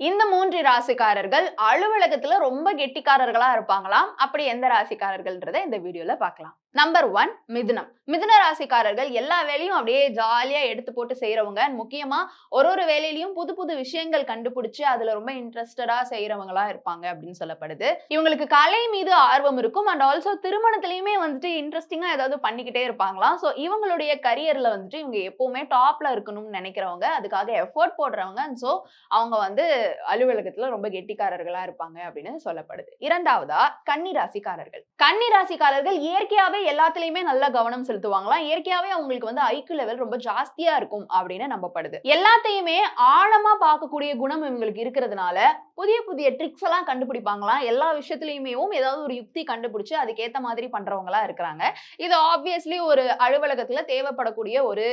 இந்த மூன்று ராசிக்காரர்கள் அலுவலகத்துல ரொம்ப கெட்டிக்காரர்களா இருப்பாங்களாம். அப்படி எந்த ராசிக்காரர்கள்ன்றத இந்த வீடியோல பார்க்கலாம். நம்பர் ஒன் மிதுனம். மிதுன ராசிக்காரர்கள் எல்லா வேலையும் அப்படியே ஜாலியா எடுத்து போட்டு செய்யறவங்க முக்கியமா ஒரு ஒரு வேலையிலயும் புது புது விஷயங்கள் கண்டுபிடிச்சு அதுல ரொம்ப இன்ட்ரெஸ்டடா செய்யறவங்களா இருப்பாங்க அப்படின்னு சொல்லப்படுது. இவங்களுக்கு கலை மீது ஆர்வம் இருக்கும். அண்ட் ஆல்சோ திருமணத்திலயுமே வந்துட்டு இன்ட்ரெஸ்டிங்கா ஏதாவது பண்ணிக்கிட்டே இருப்பாங்களாம். ஸோ இவங்களுடைய கரியர்ல வந்துட்டு இவங்க எப்பவுமே டாப்ல இருக்கணும்னு நினைக்கிறவங்க அதுக்காக எஃபோர்ட் போடுறவங்க. ஸோ அவங்க வந்து அலுவலகத்துல ரொம்ப கெட்டிக்காரர்களா இருப்பாங்க அப்படின்னு சொல்லப்படுது. இரண்டாவதா கன்னி ராசிக்காரர்கள் கன்னி ராசிக்காரர்கள் இயற்கையாவே எல்லாத்துலயுமே நல்லா கவனம் செலுத்துவாங்களாம். இயற்கையாவே அவங்களுக்கு வந்து ஐக்கு லெவல் ரொம்ப ஜாஸ்தியா இருக்கும் அப்படின்னு நம்பப்படுது. எல்லாத்தையுமே ஆழமா பார்க்கக்கூடிய குணம் இவங்களுக்கு இருக்கிறதுனால புதிய புதிய ட்ரிக்ஸ் எல்லாம் கண்டுபிடிப்பாங்களாம். எல்லா விஷயத்துலயுமே ஏதாவது ஒரு யுக்தி கண்டுபிடிச்சு அதுக்கேத்த மாதிரி பண்றவங்களா இருக்கிறாங்க. இது ஆப்வியஸ்லி ஒரு அலுவலகத்துல தேவைப்படக்கூடிய ஒரு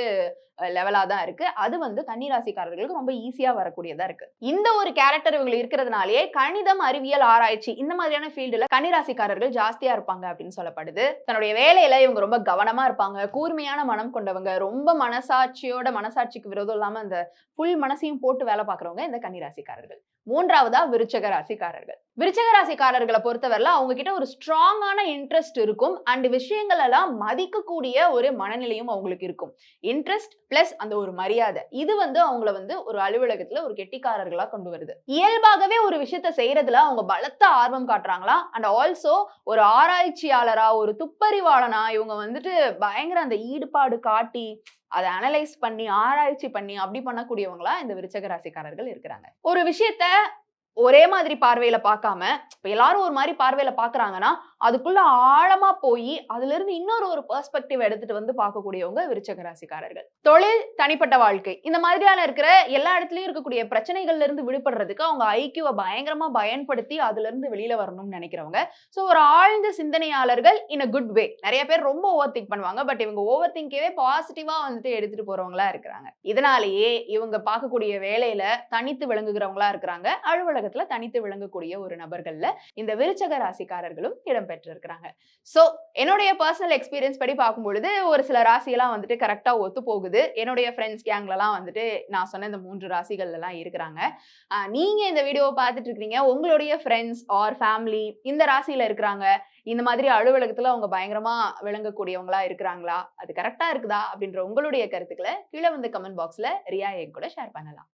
லெவலா தான் இருக்கு. அது வந்து கன்னிராசிக்காரர்களுக்கு ரொம்ப ஈஸியா வரக்கூடியதா இருக்கு. இந்த ஒரு கேரக்டர் இவங்க இருக்கிறதுனாலேயே கணிதம் அறிவியல் ஆராய்ச்சி இந்த மாதிரியான ஃபீல்டுல கன்னிராசிக்காரர்கள் ஜாஸ்தியா இருப்பாங்க அப்படின்னு சொல்லப்படுது. தன்னுடைய வேலையில இவங்க ரொம்ப கவனமா இருப்பாங்க. கூர்மையான மனம் கொண்டவங்க ரொம்ப மனசாட்சியோட மனசாட்சிக்கு விரோதம் இல்லாம அந்த ஃபுல் மனசையும் போட்டு வேலை பார்க்குறவங்க இந்த கன்னிராசிக்காரர்கள். மூன்றாவதா விருச்சக ராசிக்காரர்கள். விருச்சக ராசிக்காரர்களை பொறுத்தவரையில அவங்க கிட்ட ஒரு ஸ்ட்ராங்கான இன்ட்ரெஸ்ட் இருக்கும். அண்ட் விஷயங்கள் எல்லாம் மதிக்கக்கூடிய ஒரு மனநிலையும் அவங்களுக்கு இருக்கும். இன்ட்ரெஸ்ட் பிளஸ் அந்த ஒரு மரியாதை. இது வந்து அவங்கள வந்து ஒரு அலுவலகத்துல ஒரு கெட்டிக்காரர்களா கொண்டு வருது. இயல்பாகவே ஒரு விஷயத்த செய்யறதுல அவங்க பலத்த ஆர்வம் காட்டுறாங்களா? அண்ட் ஆல்சோ ஒரு ஆராய்ச்சியாளரா ஒரு துப்பறிவாளனா இவங்க வந்துட்டு பயங்கர அந்த ஈடுபாடு காட்டி அதை அனலைஸ் பண்ணி ஆராய்ச்சி பண்ணி அப்படி பண்ணக்கூடியவங்களா இந்த விருச்சக ராசிக்காரர்கள் இருக்கிறாங்க. ஒரு விஷயத்த ஒரே மாதிரி பார்வையில பார்க்காம இப்ப எல்லாரும் ஒரு மாதிரி பார்வையில பாக்குறாங்கன்னா அதுக்குள்ள ஆழமா போய் அதுல இருந்து இன்னொரு ஒரு பெர்ஸ்பெக்டிவ் எடுத்துட்டு வந்து பார்க்கக்கூடியவங்க விருச்சக ராசிக்காரர்கள் தொழில் தனிப்பட்ட வாழ்க்கை இந்த மாதிரியான இருக்கிற எல்லா இடத்துலயும் இருக்கக்கூடிய பிரச்சனைகள்ல இருந்து விடுபடுறதுக்கு அவங்க ஐக்கியவை பயங்கரமா பயன்படுத்தி அதுல இருந்து வெளியில வரணும்னு நினைக்கிறவங்க. ஸோ ஒரு ஆழ்ந்த சிந்தனையாளர்கள் இன் அ குட் வே நிறைய பேர் ரொம்ப ஓவர் திங்க் பண்ணுவாங்க. பட் இவங்க ஓவர் திங்கவே பாசிட்டிவா வந்துட்டு எடுத்துட்டு போறவங்களா இருக்கிறாங்க. இதனாலேயே இவங்க பார்க்கக்கூடிய வேலையில தனித்து விளங்குகிறவங்களா இருக்கிறாங்க. அலுவலகத்துல தனித்து விளங்கக்கூடிய ஒரு நபர்கள்ல இந்த விருச்சக ராசிக்காரர்களும் இடம்பெற்றிருக்கிறாங்க. ஸோ என்னுடைய பர்சனல் எக்ஸ்பீரியன்ஸ் படி பார்க்கும் பொழுது ஒரு சில ராசியெல்லாம் வந்துட்டு கரெக்டா ஒத்து போகுது. என்னுடைய ஃப்ரெண்ட்ஸ் கேங்லலாம் வந்துட்டு நான் சொன்ன இந்த மூன்று ராசிகள்ல எல்லாம் இருக்கிறாங்க. ஆஹ் நீங்க இந்த வீடியோவை பார்த்துட்டு இருக்கிறீங்க உங்களுடைய ஃப்ரெண்ட்ஸ் ஆர் ஃபேமிலி இந்த ராசியில இருக்கிறாங்க. இந்த மாதிரி அலுவலகத்துல அவங்க பயங்கரமா விளங்கக்கூடியவங்களா இருக்கிறாங்களா? அது கரெக்டா இருக்குதா? அப்படின்ற உங்களுடைய கருத்துக்களை கீழே வந்து கமெண்ட் பாக்ஸ்ல ரியா என் கூட ஷேர் பண்ணலாம்.